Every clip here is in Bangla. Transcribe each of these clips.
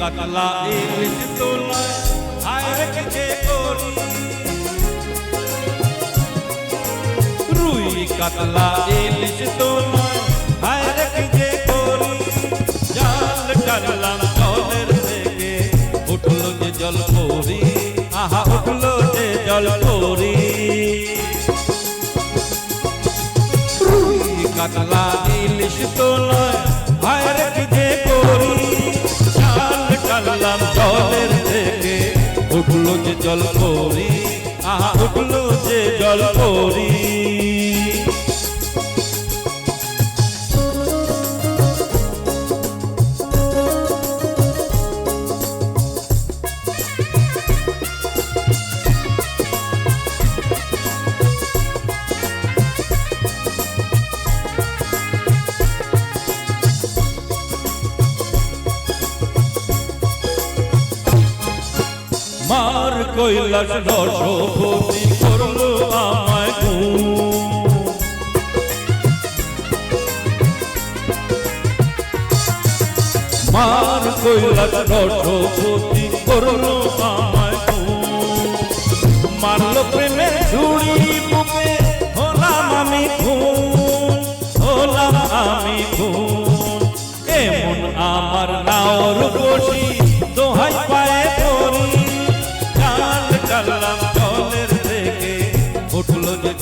কাতলা ইলিশ তোলায় হায় রে কি যে করি। রুই কাতলা ইলিশ তোলায় হায় রে কি যে করি। জাল টানলাম জলের থেকে উঠল যে জল পরি জল পরি আহা উঠল যে জল পরি। কৈলাস রসপতি করল আমায় মার কৈলাস রসপতি করল আমায় মারলো প্রেমের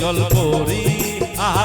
জল পরি আহা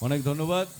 অনেক ধন্যবাদ।